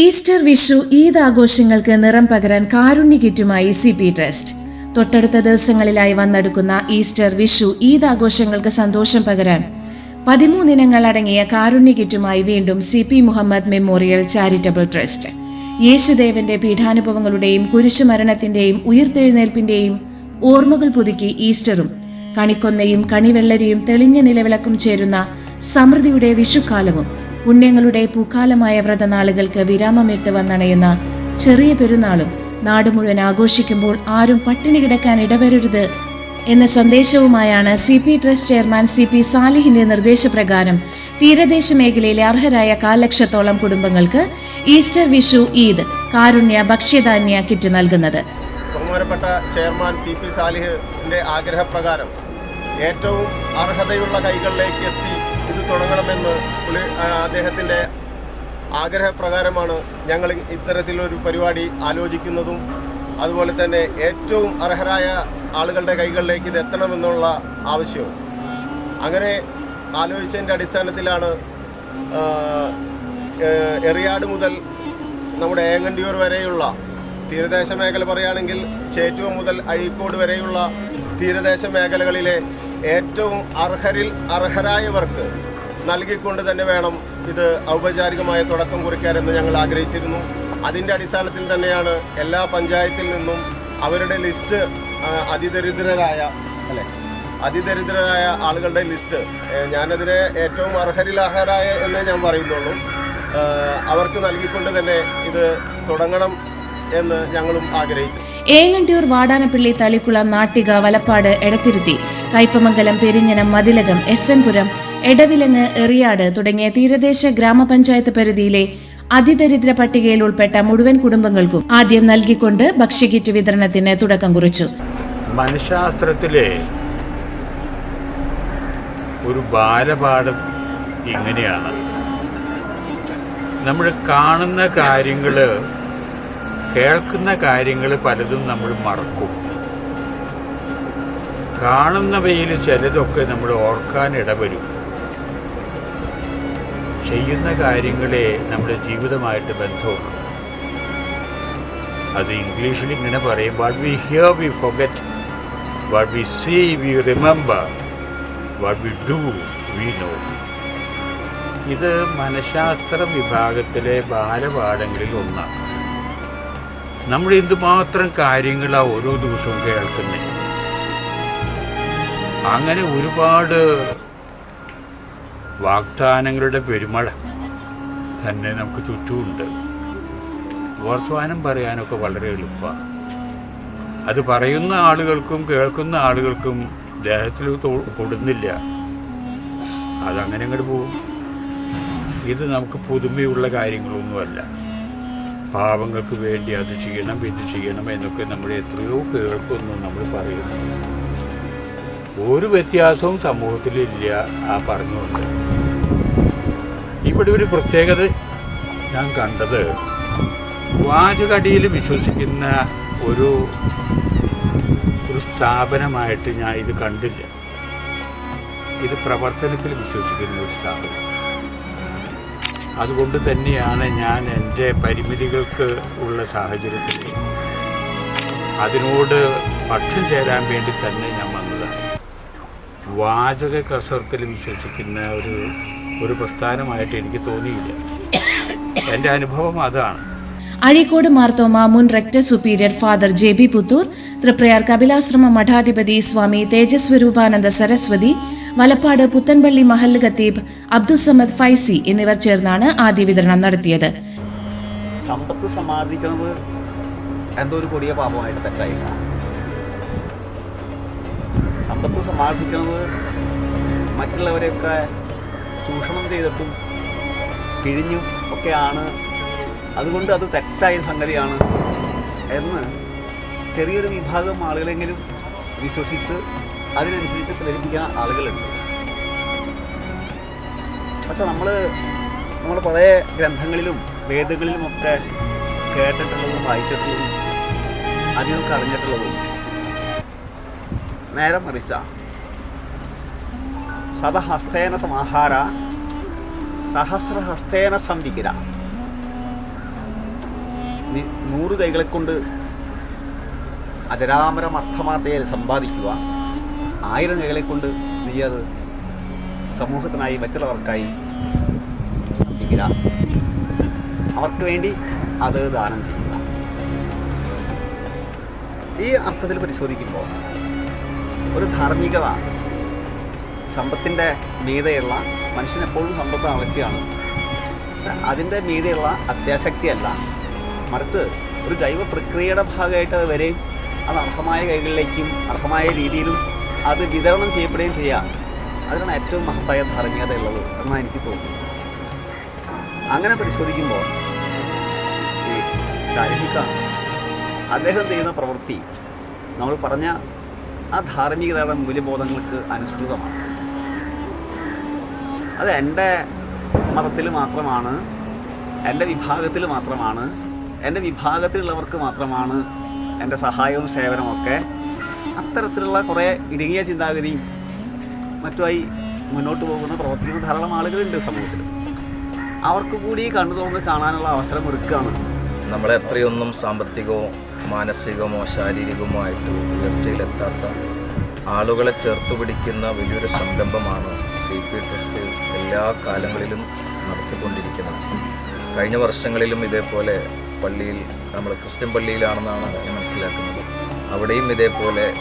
Easter Vishu Eid ആഘോഷങ്ങൾക്ക് നിറം പകരാൻ കാരുണ്യ കിറ്റുമായി സി പി ട്രസ്റ്റ്. തൊട്ടടുത്ത ദിവസങ്ങളിലായി വന്നെടുക്കുന്ന ഈസ്റ്റർ വിഷു ഈദ് ആഘോഷങ്ങൾക്ക് സന്തോഷം പകരാൻ പതിമൂന്നിനങ്ങൾ അടങ്ങിയ കാരുണ്യ കിറ്റുമായി വീണ്ടും C P Muhammad memorial charitable trust. യേശുദേവന്റെ പീഠാനുഭവങ്ങളുടെയും കുരിശുമരണത്തിന്റെയും ഉയർത്തെഴുന്നേൽപ്പിന്റെയും ഓർമ്മകൾ പുതുക്കി ഈസ്റ്ററും കണിക്കൊന്നയും കണിവെള്ളരിയും തെളിഞ്ഞ നിലവിളക്കും ചേരുന്ന സമൃദ്ധിയുടെ വിഷുക്കാലവും പുണ്യങ്ങളുടെ പൂക്കാലമായ വ്രതനാളുകൾക്ക് വിരാമമിട്ട് വന്നണയുന്ന ചെറിയ പെരുന്നാളും നാട് മുഴുവൻ ആഘോഷിക്കുമ്പോൾ ആരും പട്ടിണി കിടക്കാൻ ഇടവരരുത് എന്ന സന്ദേശവുമായാണ് C P trust chairman C P സാലിഹിന്റെ നിർദ്ദേശപ്രകാരം തീരദേശ മേഖലയിലെ അർഹരായ കാലക്ഷത്തോളം കുടുംബങ്ങൾക്ക് ഈസ്റ്റർ വിഷു ഈദ് കാരുണ്യ ഭക്ഷ്യധാന്യ കിറ്റ് നൽകുന്നത്. ബഹുമാനപ്പെട്ട ചെയർമാൻ സി പി സാലിഹിന്റെ ആഗ്രഹപ്രകാരം ഏറ്റവും അർഹതയുള്ള കൈകളിലേക്ക് എത്തി ഇത് തുടങ്ങണമെന്ന് പുള്ളി അദ്ദേഹത്തിന്റെ ആഗ്രഹപ്രകാരമാണ് ഞങ്ങൾ ഇത്തരത്തിലൊരു പരിപാടി ആലോചിക്കുന്നതും അതുപോലെ തന്നെ ഏറ്റവും അർഹരായ ആളുകളുടെ കൈകളിലേക്ക് ഇത് എത്തണമെന്നുള്ള ആവശ്യവും. അങ്ങനെ ആലോചിച്ചതിന്റെ അടിസ്ഥാനത്തിലാണ് എറിയാട് മുതൽ നമ്മുടെ ഏങ്ങണ്ടിയൂർ വരെയുള്ള തീരദേശ മേഖല പറയുകയാണെങ്കിൽ ചേറ്റുവ മുതൽ അഴീക്കോട് വരെയുള്ള തീരദേശ മേഖലകളിലെ ഏറ്റവും അർഹരിൽ അർഹരായവർക്ക് നൽകിക്കൊണ്ട് തന്നെ വേണം ഇത് ഔപചാരികമായ തുടക്കം കുറിക്കാനെന്ന് ഞങ്ങൾ ആഗ്രഹിച്ചിരുന്നു. അതിന്റെ അടിസ്ഥാനത്തിൽ തന്നെയാണ് എല്ലാ പഞ്ചായത്തിൽ നിന്നും അവരുടെ ലിസ്റ്റ് അതിദരിദ്രരായ അല്ലെ അതിദരിദ്രരായ ആളുകളുടെ ലിസ്റ്റ് ഞാനതിനെ ഏറ്റവും അർഹരിൽ അർഹരായ എന്നേ ഞാൻ പറയുന്നുള്ളൂ. അവർക്ക് നൽകിക്കൊണ്ട് തന്നെ ഇത് തുടങ്ങണം. എന്ന് ഞങ്ങളും ആഗ്രഹിച്ചു. ഏങ്ങണ്ടിയൂർ വാടാനപ്പള്ളി തളിക്കുള നാട്ടിക വലപ്പാട് എടത്തിരുത്തി കയ്പമംഗലം പെരിഞ്ഞനം മതിലകം എസ് എൻ പുരം എടവിലങ്ങ് എറിയാട് തുടങ്ങിയ തീരദേശ ഗ്രാമപഞ്ചായത്ത് പരിധിയിലെ അതിദരിദ്ര പട്ടികയിൽ ഉൾപ്പെട്ട മുഴുവൻ കുടുംബങ്ങൾക്കും ആദ്യം നൽകിക്കൊണ്ട് ഭക്ഷ്യകിറ്റ് വിതരണത്തിന് തുടക്കം കുറിച്ചു. മനഃശാസ്ത്രത്തിലെ ഒരു ബാലപാഠം ഇങ്ങനെയാണ്. നമ്മൾ കാണുന്ന കാര്യങ്ങൾ കേൾക്കുന്ന കാര്യങ്ങൾ പലതും നമ്മൾ മറക്കും. കാണുന്നവയിൽ ചിലതൊക്കെ നമ്മൾ ഓർക്കാൻ ഇടവരും. ചെയ്യുന്ന കാര്യങ്ങളെ നമ്മുടെ ജീവിതമായിട്ട് ബന്ധമുള്ളൂ അത് ഇംഗ്ലീഷിൽ ഇങ്ങനെ പറയും what we hear we forgot what we see we remember what we do we know ഇത് മനഃശാസ്ത്ര വിഭാഗത്തിലെ ബാലപാഠങ്ങളിൽ ഒന്നാണ്. നമ്മൾ എന്തുമാത്രം കാര്യങ്ങളാണ് ഓരോ ദിവസവും കേൾക്കുന്നത് അങ്ങനെ ഒരുപാട് വാഗ്ദാനങ്ങളുടെ പെരുമഴ തന്നെ നമുക്ക് ചുറ്റുമുണ്ട്. വർത്തമാനം പറയാനൊക്കെ വളരെ എളുപ്പമാണ് അത് പറയുന്ന ആളുകൾക്കും കേൾക്കുന്ന ആളുകൾക്കും ദേഹത്തിൽ കൊടുന്നില്ല അതങ്ങനെ അങ്ങോട്ട് പോകും. ഇത് നമുക്ക് പുതുമയുള്ള കാര്യങ്ങളൊന്നുമല്ല. പാവങ്ങൾക്ക് വേണ്ടി അത് ചെയ്യണം ഇത് ചെയ്യണം എന്നൊക്കെ നമ്മൾ എത്രയോ കേൾക്കുന്നു നമ്മൾ പറയുന്നു. ഒരു വ്യത്യാസവും സമൂഹത്തിലില്ല ആ പറഞ്ഞുകൊണ്ട്. ഇവിടെ ഒരു പ്രത്യേകത ഞാൻ കണ്ടത്. വാചകടിയിൽ വിശ്വസിക്കുന്ന ഒരു ഒരു സ്ഥാപനമായിട്ട് ഞാൻ ഇത് കണ്ടില്ല. ഇത് പ്രവർത്തനത്തിൽ വിശ്വസിക്കുന്ന ഒരു സ്ഥാപനം അതുകൊണ്ട് തന്നെയാണ് ഞാൻ എന്റെ പരിമിതികൾക്ക് ഉള്ള സാഹചര്യത്തിൽ അതിനോട് പക്ഷം ചേരാൻ വേണ്ടി തന്നെ ഞാൻ വന്നത്. വാചക കസർത്തിൽ വിശ്വസിക്കുന്ന ഒരു ഒരു പ്രസ്ഥാനമായിട്ട് എനിക്ക് തോന്നിയില്ല. എന്റെ അനുഭവം അതാണ്. അഴീക്കോട് മാർത്തോമ മുൻ rector superior father J B Puthur Triprayar Kapilashrama മഠാധിപതി Swami Tejaswarupananda Saraswati Valappad Puthanpally മഹല്ല് ഖത്തീബ് അബ്ദുസമദ് ഫൈസി എന്നിവർ ചേർന്നാണ് ആദ്യ വിതരണം നടത്തിയത്. സമ്പത്ത് സമാർജിക്കുന്നത് എന്തോ ഒരു കൊടിയ പാപമായിട്ട് തെറ്റായില്ല. സമ്പത്ത് സമാർജിക്കുന്നത് മറ്റുള്ളവരെയൊക്കെ ചൂഷണം ചെയ്തിട്ടും പിഴിഞ്ഞും ഒക്കെയാണ്. അതുകൊണ്ട് അത് തെറ്റായ സംഗതിയാണ് എന്ന് ചെറിയൊരു വിഭാഗം ആളുകളെങ്കിലും വിശ്വസിച്ച് അതിനനുസരിച്ച് പ്രേരിപ്പിക്കാൻ ആളുകളുണ്ട്. പക്ഷെ നമ്മൾ നമ്മൾ പഴയ ഗ്രന്ഥങ്ങളിലും വേദങ്ങളിലും ഒക്കെ കേട്ടിട്ടുള്ളതും വായിച്ചിട്ടുള്ളതും അതിനൊക്കെ അറിഞ്ഞിട്ടുള്ളതും നേരം മറിച്ച ശതഹസ്തേന സമാഹാര സഹസ്രഹസ്തേന സംവികിര നി- നൂറ് കൈകളെ കൊണ്ട് അജരാമരം അർത്ഥമാർത്ഥയെ സമ്പാദിക്കുക ആയിരം കൈകളെ കൊണ്ട് നീ അത് സമൂഹത്തിനായി മറ്റുള്ളവർക്കായി സമർപ്പിക്കുക. അവർക്ക് വേണ്ടി അത് ദാനം ചെയ്യുക. ഈ അർത്ഥത്തിൽ പരിശോധിക്കുമ്പോൾ ഒരു ധാർമ്മികത സമ്പത്തിന്റെ മീതയുള്ള മനുഷ്യനെപ്പോഴും സമ്പത്ത് ആവശ്യമാണ്. അതിന്റെ മീതയുള്ള അത്യാശക്തിയല്ല മറിച്ച് ഒരു ജൈവ പ്രക്രിയയുടെ ഭാഗമായിട്ട് അത് വരെയും അത് അർഹമായ കൈകളിലേക്കും അർഹമായ രീതിയിലും അത് വിതരണം ചെയ്യപ്പെടുകയും ചെയ്യാം. അതിനാണ് ഏറ്റവും മഹത്തായ ധാർമ്മികത ഉള്ളത് എന്നാണ് എനിക്ക് തോന്നുന്നത്. അങ്ങനെ പരിശോധിക്കുമ്പോൾ ഈ ശാരീരിക അദ്ദേഹം ചെയ്യുന്ന പ്രവൃത്തി നമ്മൾ പറഞ്ഞ ആ ധാർമ്മികതയുടെ മൂല്യബോധങ്ങൾക്ക് അനുസൃതമാണ്. അത് എന്റെ മതത്തിൽ മാത്രമാണ് എന്റെ വിഭാഗത്തിൽ മാത്രമാണ് എന്റെ വിഭാഗത്തിലുള്ളവർക്ക് മാത്രമാണ് എന്റെ സഹായവും സേവനവും ഒക്കെ അത്തരത്തിലുള്ള കുറേ ഇടുങ്ങിയ ചിന്താഗതിയും മറ്റുമായി മുന്നോട്ട് പോകുന്ന പ്രവർത്തിക്കുന്ന ധാരാളം ആളുകളുണ്ട് സമൂഹത്തിൽ. അവർക്ക് കൂടി കണ്ണു തുറന്ന് കാണാനുള്ള അവസരം ഒരുക്കുകയാണ്. നമ്മളെ എത്രയൊന്നും സാമ്പത്തികമോ മാനസികമോ ശാരീരികമോ ആയിട്ട് ഉയർച്ചയിലെത്താത്ത ആളുകളെ ചേർത്ത് പിടിക്കുന്ന വലിയൊരു സംരംഭമാണ് സി പി ട്രസ്റ്റ് എല്ലാ കാലങ്ങളിലും നടത്തിക്കൊണ്ടിരിക്കുന്നത്. കഴിഞ്ഞ വർഷങ്ങളിലും ഇതേപോലെ പള്ളിയിൽ നമ്മൾ ക്രിസ്ത്യൻ പള്ളിയിലാണെന്നാണ് മനസ്സിലാക്കുന്നത്. അവിടെയും ഇതേപോലെ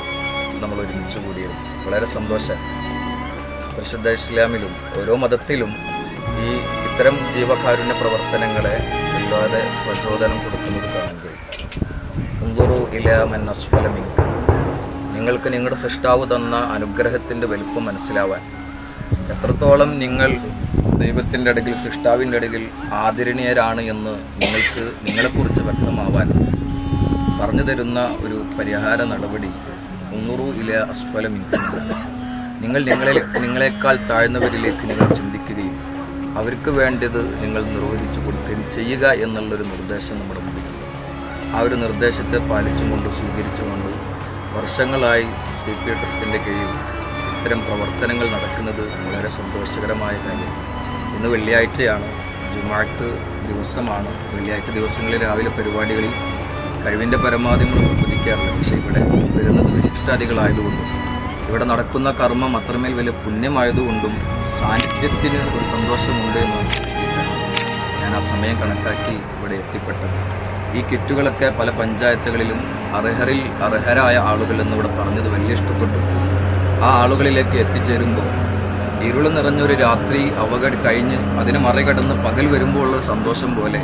നമ്മൾ ഒരുമിച്ച് കൂടിയിരുന്നു. വളരെ സന്തോഷം. പരിശുദ്ധ ഇസ്ലാമിലും ഓരോ മതത്തിലും ഈ ഇത്തരം ജീവകാരുണ്യ പ്രവർത്തനങ്ങളെ വല്ലാതെ പ്രചോദനം കൊടുക്കുന്നത് കാണാൻ കഴിയും. ഇലാമൻ അസ്ഫലമിങ്ക നിങ്ങൾക്ക് നിങ്ങളുടെ സൃഷ്ടാവ് തന്ന അനുഗ്രഹത്തിന്റെ വലിപ്പം മനസ്സിലാവാൻ. എത്രത്തോളം നിങ്ങൾ ദൈവത്തിന്റെ അടുക്കിൽ സൃഷ്ടാവിന്റെ അടുക്കിൽ ആദരണീയരാണ് എന്ന് നിങ്ങൾക്ക് നിങ്ങളെക്കുറിച്ച് വ്യക്തമാവാൻ പറഞ്ഞു തരുന്ന ഒരു പരിഹാര നടപടി ഉന്നുറു ഇല അസ്ഫലമിക്കുന്നു നിങ്ങൾ നിങ്ങളെ നിങ്ങളെക്കാൾ താഴ്ന്നവരിലേക്ക് നിങ്ങൾ ചിന്തിക്കുകയും അവർക്ക് വേണ്ടത് നിങ്ങൾ നിർവഹിച്ചു കൊടുക്കുകയും ചെയ്യുക എന്നുള്ളൊരു നിർദ്ദേശം നമ്മുടെ മുന്നിലുണ്ട് ആ ഒരു നിർദ്ദേശത്തെ പാലിച്ചുകൊണ്ട് സ്വീകരിച്ചുകൊണ്ട് വർഷങ്ങളായി സി പി ട്രസ്റ്റിന്റെ കീഴിൽ ഇത്തരം പ്രവർത്തനങ്ങൾ നടക്കുന്നത് വളരെ സന്തോഷകരമായ കാര്യം. ഇന്ന് വെള്ളിയാഴ്ചയാണ്. ജുമാഴ്ത്ത് ദിവസമാണ്. വെള്ളിയാഴ്ച ദിവസങ്ങളിൽ രാവിലെ പരിപാടികളിൽ കഴിവിന്റെ പരമാവധി നമ്മൾ ശ്രദ്ധിക്കാറില്ല പക്ഷേ ഇവിടെ വരുന്നത് വിശിഷ്ടാദികളായതുകൊണ്ടും ഇവിടെ നടക്കുന്ന കർമ്മം അത്രമേൽ വലിയ പുണ്യമായതുകൊണ്ടും സാന്നിധ്യത്തിന് ഒരു സന്തോഷമുണ്ട് എന്ന് ഞാൻ ആ സമയം കണക്കാക്കി ഇവിടെ എത്തിപ്പെട്ടത്. ഈ കിറ്റുകളൊക്കെ പല പഞ്ചായത്തുകളിലും അർഹരിൽ അർഹരായ ആളുകൾ എന്നിവിടെ പറഞ്ഞത് വലിയ ഇഷ്ടപ്പെട്ടു. ആ ആളുകളിലേക്ക് എത്തിച്ചേരുമ്പോൾ ഇരുൾ നിറഞ്ഞൊരു രാത്രി അവഗഡ് കഴിഞ്ഞ് അതിനെ മറികടന്ന് പകൽ വരുമ്പോൾ ഉള്ള സന്തോഷം പോലെ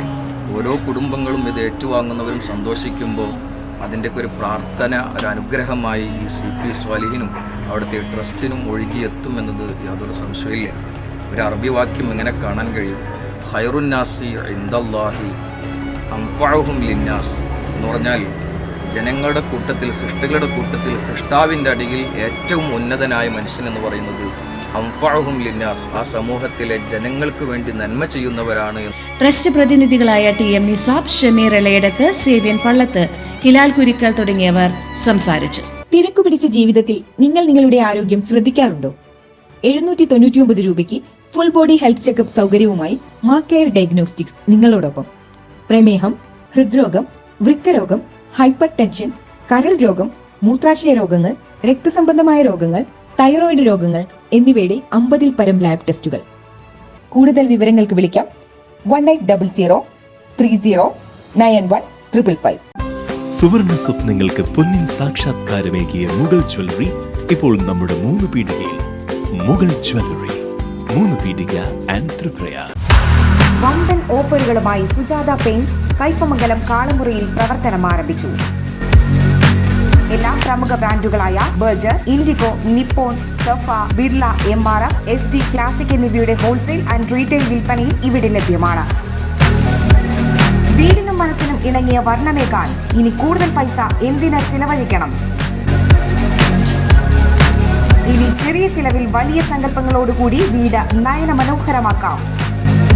ഓരോ കുടുംബങ്ങളും ഇത് ഏറ്റുവാങ്ങുന്നവരും സന്തോഷിക്കുമ്പോൾ അതിന്റെയൊക്കെ ഒരു പ്രാർത്ഥന ഒരു അനുഗ്രഹമായി ഈ സി പി സ്വാലിഹിനും അവിടുത്തെ ട്രസ്റ്റിനും ഒഴുകിയെത്തും എന്നത് യാതൊരു സംശയമില്ല ഒരു അറബി വാക്യം ഇങ്ങനെ കാണാൻ കഴിയും. ഹൈറുന്നാസി ഇന്ദല്ലാഹി അംഫാഹും ലിന്നാസ് എന്ന് പറഞ്ഞാൽ ജനങ്ങളുടെ കൂട്ടത്തിൽ സൃഷ്ടികളുടെ കൂട്ടത്തിൽ സൃഷ്ടാവിന്റെ അടിയിൽ ഏറ്റവും ഉന്നതനായ മനുഷ്യൻ എന്ന് പറയുന്നത് അംഫാഹും ലിന്നാസ്. ആ സമൂഹത്തിലെ ജനങ്ങൾക്ക് വേണ്ടി നന്മ ചെയ്യുന്നവരാണ് ട്രസ്റ്റ് പ്രതിനിധികളായ ടി എം നിസാബ് ഷമീർ എളയടത്ത് സേവ്യൻ പള്ളത്ത് ഹിലാൽ കുരിക്കൽ തുടങ്ങിയവർ സംസാരിച്ചു. തിരക്കുപിടിച്ച ജീവിതത്തിൽ നിങ്ങൾ നിങ്ങളുടെ ആരോഗ്യം ശ്രദ്ധിക്കാറുണ്ടോ? എഴുന്നൂറ്റി തൊണ്ണൂറ്റി ഒമ്പത് രൂപയ്ക്ക് ഫുൾ ബോഡി ഹെൽത്ത് ചെക്കപ്പ് സൗകര്യവുമായി മാ കെയർ ഡയഗ്നോസ്റ്റിക്സ് നിങ്ങളോടൊപ്പം. പ്രമേഹം ഹൃദ്രോഗം വൃക്കരോഗം ഹൈപ്പർ ടെൻഷൻ കരൾ രോഗം മൂത്രാശയ രോഗങ്ങൾ രക്തസംബന്ധമായ രോഗങ്ങൾ തൈറോയിഡ് രോഗങ്ങൾ എന്നിവയുടെ അമ്പതിൽ പരം ലാബ് ടെസ്റ്റുകൾ കൂടുതൽ വിവരങ്ങൾക്ക് വിളിക്കാം. One eight double zero three zero nine one triple five സുവർണ സ്വപ്നങ്ങൾക്ക് പൊന്നിൻ സാക്ഷാത്കാരമേകിയ മുഗൾ ജ്വല്ലറി ഇപ്പോൾ നമ്മുടെ മൂന്ന് പീടികയിൽ മുഗൾ ജ്വല്ലറി മൂന്ന് പീടിക ആൻഡ് ത്രിപ്രയ വമ്പൻ ഓഫറുകളുമായി സുജാത പെയിന്റ്സ് കൈപ്പമംഗലം കാളമുറിയിൽ പ്രവർത്തനം ആരംഭിച്ചു എല്ലാ പ്രമുഖ ബ്രാൻഡുകളായ ബർജർ ഇൻഡിഗോ നിപ്പോൺ സഫ Birla M R F S D classic എന്നിവയുടെ ഹോൾസെയിൽ ആൻഡ് റീറ്റെയിൽ വിൽപ്പനയും ഇവിടെ ലഭ്യമാണ്. വീടിനും മനസ്സിനും ഇണങ്ങിയ വർണമേക്കാൻ ഇനി കൂടുതൽ പൈസ എന്തിന് ചിലവഴിക്കണം? ഇനി ചെറിയ ചിലവിൽ വലിയ സങ്കല്പങ്ങളോടുകൂടി വീട് നയന മനോഹരമാക്കാം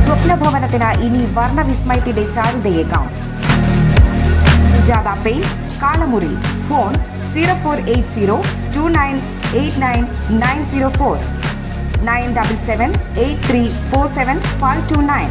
സ്വപ്ന ഭവനത്തിന് ഇനി വർണവിസ്മയത്തിന്റെ ചാരുതയേക്കാം Sujatha paints Kalamuri phone zero four eight zero two nine eight nine nine zero four nine double seven eight three four seven five two nine